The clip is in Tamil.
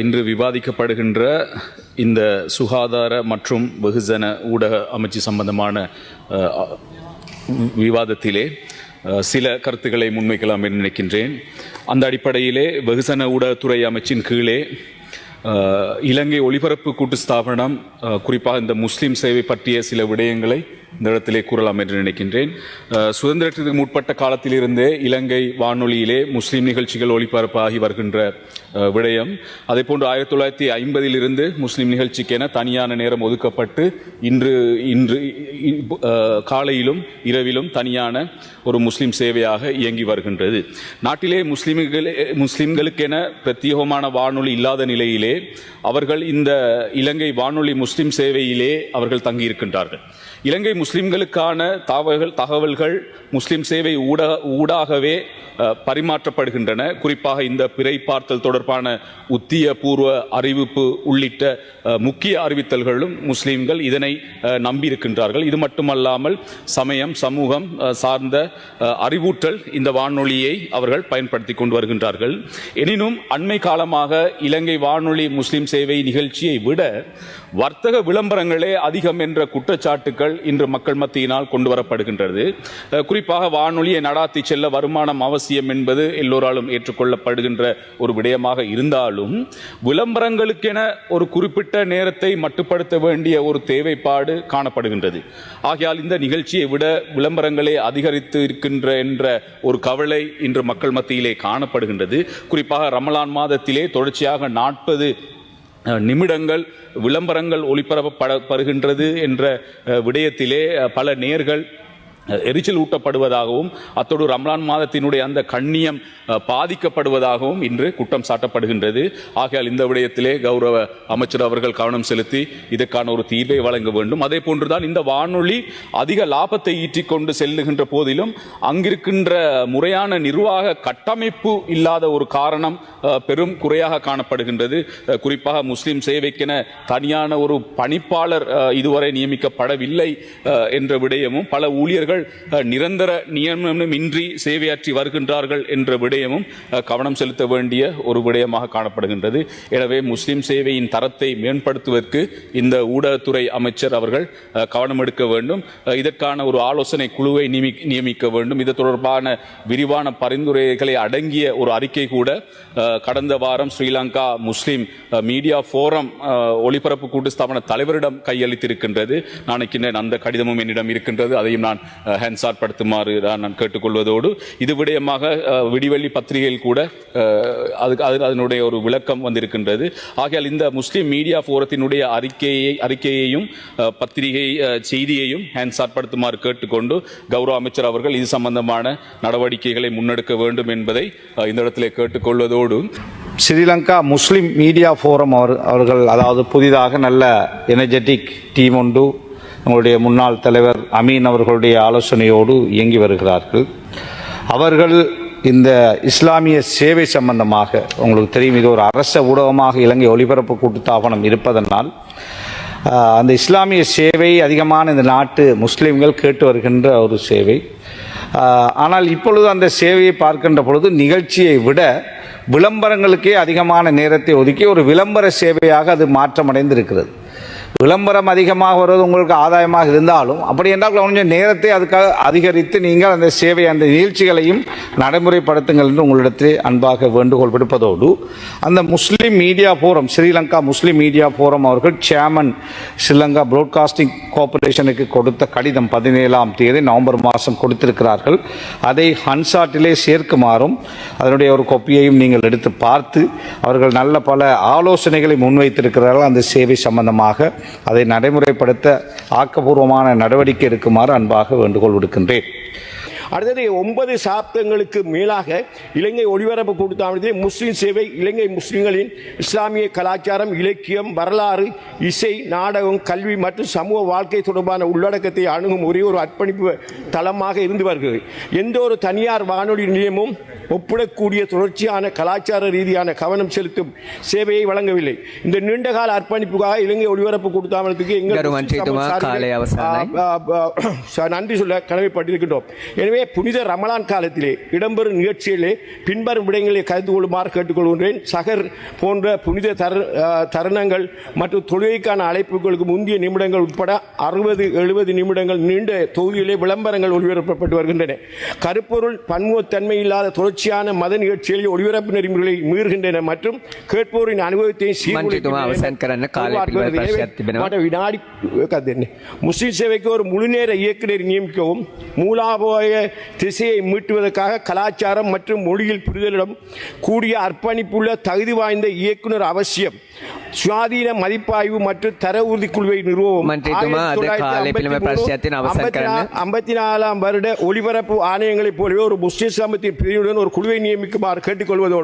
இன்று விவாதிக்கப்படுகின்ற இந்த சுகாதார மற்றும் வெகுஜன ஊடக அமைச்சு சம்பந்தமான விவாதத்திலே சில கருத்துக்களை முன்வைக்கலாம் என்று நினைக்கின்றேன். அந்த அடிப்படையிலே வெகுஜன ஊடகத்துறை அமைச்சின் கீழே இலங்கை ஒளிபரப்பு கூட்டு ஸ்தாபனம் குறிப்பாக இந்த முஸ்லீம் சேவை பற்றிய சில விடயங்களை இந்த இடத்திலே கூறலாம் என்று நினைக்கின்றேன். சுதந்திரத்திற்கு முற்பட்ட காலத்திலிருந்தே இலங்கை வானொலியிலே முஸ்லீம் நிகழ்ச்சிகள் ஒளிபரப்பாகி வருகின்ற விடயம். அதே போன்று ஆயிரத்தி தொள்ளாயிரத்தி ஐம்பதிலிருந்து முஸ்லீம் நிகழ்ச்சிக்கென தனியான நேரம் ஒதுக்கப்பட்டு இன்று இன்று காலையிலும் இரவிலும் தனியான ஒரு முஸ்லீம் சேவையாக இயங்கி வருகின்றது. நாட்டிலே முஸ்லீம்களே முஸ்லீம்களுக்கென பிரத்யேகமான வானொலி இல்லாத நிலையிலே அவர்கள் இந்த இலங்கை வானொலி முஸ்லிம் சேவையிலே அவர்கள் தங்கியிருக்கின்றார்கள். இலங்கை முஸ்லிம்களுக்கான தகவல்கள் தகவல்கள் முஸ்லிம் சேவை ஊடக ஊடாகவே பரிமாற்றப்படுகின்றன. குறிப்பாக இந்த பிறை பார்த்தல் தொடர்பான உத்திய பூர்வ அறிவிப்பு உள்ளிட்ட முக்கிய அறிவித்தல்களும் முஸ்லிம்கள் இதனை நம்பியிருக்கின்றார்கள். இது மட்டுமல்லாமல் சமயம் சமூகம் சார்ந்த அஹ், அறிவூட்டல் இந்த வானொலியை அவர்கள் பயன்படுத்தி கொண்டு வருகின்றார்கள். எனினும் அண்மை காலமாக இலங்கை வானொலி முஸ்லிம் சேவை நிகழ்ச்சியை விட வர்த்தக விளம்பரங்களே அதிகம் என்ற குற்றச்சாட்டுகள் இன்று மக்கள் மத்தியினால் கொண்டு வரப்படுகின்றது. குறிப்பாக வானொலியை நடாத்தி செல்ல வருமானம் அவசியம் என்பது எல்லோராலும் ஏற்றுக்கொள்ளப்படுகின்ற ஒரு விடயமாக இருந்தாலும் விளம்பரங்களுக்கென ஒரு குறிப்பிட்ட நேரத்தை மட்டுப்படுத்த வேண்டிய ஒரு தேவைப்பாடு காணப்படுகின்றது. ஆகையால் இந்த நிகழ்ச்சியை விட விளம்பரங்களே அதிகரித்து இருக்கின்ற என்ற ஒரு கவலை இன்று மக்கள் மத்தியிலே காணப்படுகின்றது. குறிப்பாக ரமலான் மாதத்திலே தொடர்ச்சியாக நாற்பது நிமிடங்கள் விளம்பரங்கள் ஒளிபரப்பப்படுகின்றது என்ற விடயத்திலே பல நேர்கள் எரிச்சல் ஊட்டப்படுவதாகவும் அத்தோடு ரம்லான் மாதத்தினுடைய அந்த கண்ணியம் பாதிக்கப்படுவதாகவும் இன்று குற்றம் சாட்டப்படுகின்றது. ஆகையால் இந்த விடயத்திலே கௌரவ அமைச்சர் அவர்கள் கவனம் செலுத்தி இதற்கான ஒரு தீர்வை வழங்க வேண்டும். அதே போன்றுதான் இந்த வானொலி அதிக லாபத்தை ஈட்டிக் கொண்டு செல்லுகின்ற போதிலும் அங்கிருக்கின்ற முறையான நிர்வாக கட்டமைப்பு இல்லாத ஒரு காரணம் பெரும் குறையாக காணப்படுகின்றது. குறிப்பாக முஸ்லிம் சேவைக்கென தனியான ஒரு பணிப்பாளர் இதுவரை நியமிக்கப்படவில்லை என்ற விடயமும் பல ஊழியர்கள் அவர்கள் நிரந்தர நியமனமின்றி சேவையாற்றி வருகின்றார்கள் என்ற விடயமும் கவனம் செலுத்த வேண்டிய ஒரு விடயமாக காணப்படுகின்றது. எனவே முஸ்லிம் சேவையின் தரத்தை மேம்படுத்துவதற்கு இந்த ஊடகத்துறை அமைச்சர் அவர்கள் கவனம் எடுக்க வேண்டும். இதற்கான ஒரு ஆலோசனை குழுவை நியமி- நியமிக்க வேண்டும். இது தொடர்பான விரிவான பரிந்துரைகளை அடங்கிய ஒரு அறிக்கை கூட கடந்த வாரம் ஸ்ரீலங்கா முஸ்லிம் மீடியா ஃபோரம் ஒளிபரப்பு கூட்டு ஸ்தாபன தலைவரிடம் கையளித்திருக்கின்றது. நான் அந்த கடிதமும் என்னிடம் இருக்கின்றது. அதையும் நான் அஹ், தான் நான் கேட்டுக்கொள்வதோடு இது விடயமாக விடிவெளி விடிவெள்ளி பத்திரிகையில் கூட அதுக்கு அது அதனுடைய ஒரு விளக்கம் வந்திருக்கின்றது. ஆகையால் இந்த முஸ்லீம் மீடியா ஃபோரத்தினுடைய அறிக்கையை அறிக்கையையும் பத்திரிகை செய்தியையும் ஹேண்ட்ஸாட் படுத்துமாறு கேட்டுக்கொண்டு கௌரவ அமைச்சர் அவர்கள் இது சம்பந்தமான நடவடிக்கைகளை முன்னெடுக்க வேண்டும் என்பதை இந்த இடத்திலே கேட்டுக்கொள்வதோடு. ஸ்ரீலங்கா முஸ்லீம் மீடியா ஃபோரம் அவர் அவர்கள் அதாவது புதிதாக நல்ல எனர்ஜெட்டிக் டீம் ஒன்று நம்முடைய முன்னாள் தலைவர் அமீன் அவர்களுடைய ஆலோசனையோடு இயங்கி வருகிறார்கள். அவர்கள் இந்த இஸ்லாமிய சேவை சம்பந்தமாக உங்களுக்கு தெரியும் இது ஒரு அரச ஊடகமாக இலங்கை ஒலிபரப்பு கூட்டுத்தாபனம் இருப்பதனால் அந்த இஸ்லாமிய சேவை அதிகமான இந்த நாட்டு முஸ்லீம்கள் கேட்டு வருகின்ற ஒரு சேவை. ஆனால் இப்பொழுது அந்த சேவையை பார்க்கின்ற பொழுது நிகழ்ச்சியை விட விளம்பரங்களுக்கே அதிகமான நேரத்தை ஒதுக்கி ஒரு விளம்பர சேவையாக அது மாற்றமடைந்திருக்கிறது. விளம்பரம் அதிகமாக வருவது உங்களுக்கு ஆதாயமாக இருந்தாலும் அப்படி என்றால் கொஞ்சம் நேரத்தை அதுக்காக அதிகரித்து நீங்கள் அந்த சேவை அந்த நிகழ்ச்சிகளையும் நடைமுறைப்படுத்துங்கள் என்று உங்களிடத்தில் அன்பாக வேண்டுகோள் விடுப்பதோடு அந்த Muslim media forum Sri Lanka Muslim media forum அவர்கள் சேர்மன் ஸ்ரீலங்கா புரோட்காஸ்டிங் கோர்ப்பரேஷனுக்கு கொடுத்த கடிதம் பதினேழாம் தேதி நவம்பர் மாதம் கொடுத்திருக்கிறார்கள். அதை ஹன்சாட்டிலே சேர்க்குமாறும் அதனுடைய ஒரு கொப்பியையும் நீங்கள் எடுத்து பார்த்து அவர்கள் நல்ல பல ஆலோசனைகளை முன்வைத்திருக்கிறார்கள். அந்த சேவை சம்பந்தமாக அதை நடைமுறைப்படுத்த ஆக்கப்பூர்வமான நடவடிக்கை எடுக்குமாறு அன்பாக வேண்டுகோள் விடுக்கின்றேன். அடுத்தது ஒன்பது சாப்தங்களுக்கு மேலாக இலங்கை ஒளிபரப்பு கூட்டத்தாமத்தில் முஸ்லிம் சேவை இலங்கை முஸ்லிம்களின் இஸ்லாமிய கலாச்சாரம் இலக்கியம் வரலாறு இசை நாடகம் கல்வி மற்றும் சமூக வாழ்க்கை தொடர்பான உள்ளடக்கத்தை அணுகும் ஒரே ஒரு அர்ப்பணிப்பு தளமாக இருந்து வருகிறது. எந்த ஒரு தனியார் வானொலி நிலையமும் ஒப்பிடக்கூடிய தொடர்ச்சியான கலாச்சார ரீதியான கவனம் செலுத்தும் சேவையை வழங்கவில்லை. இந்த நீண்டகால அர்ப்பணிப்புக்காக இலங்கை ஒளிபரப்பு ஆ, ஆ, நன்றி சொல்ல கடமைப்பட்டிருக்கின்றோம் எனவே புனித ரமலான் காலத்திலே இடம்பெறும் நிகழ்ச்சிகளிலே பின்வரும் விடயங்களை கருத்து கொள்ளுமாறு கேட்டுக்கொள்கின்றேன். சகர் போன்ற புனித தரு தருணங்கள் மற்றும் தொழுகைக்கான அழைப்புகளுக்கு முந்தைய நிமிடங்கள் உட்பட அறுபது எழுபது நிமிடங்கள் நீண்ட தொகுதியிலே விளம்பரங்கள் ஒளிபரப்பப்பட்டு வருகின்றன. கருப்பொருள் பன்முகத்தன்மை இல்லாத தொடர்ச்சியான மத நிகழ்ச்சிகளில் ஒளிபரப்பு நெறிமுறைகளை மீறுகின்றன மற்றும் கேட்போரின் அனுபவத்தையும் வினாடி முஸ்லீம் சேவைக்கு ஒரு முழுநேர இயக்குநர் நியமிக்கவும். மூலாபாய திசையை மீட்டுவதற்காக கலாச்சாரம் மற்றும் மொழியில் புரிதலிடம் கூடிய அர்ப்பணிப்புள்ள தகுதி வாய்ந்த இயக்குனர் அவசியம். சுவாதீன மதிப்பாய்வு மற்றும் தர உறுதி குழுவை நிறுவனம் ஐம்பத்தி நாலாம் வருட ஒளிபரப்பு ஆணையங்களைப் போலவே ஒரு முஸ்லிம் சமூகத்தின் பிரிவுடன் ஒரு குழுவை நியமிக்குமாறு கேட்டுக்கொள்வதோடு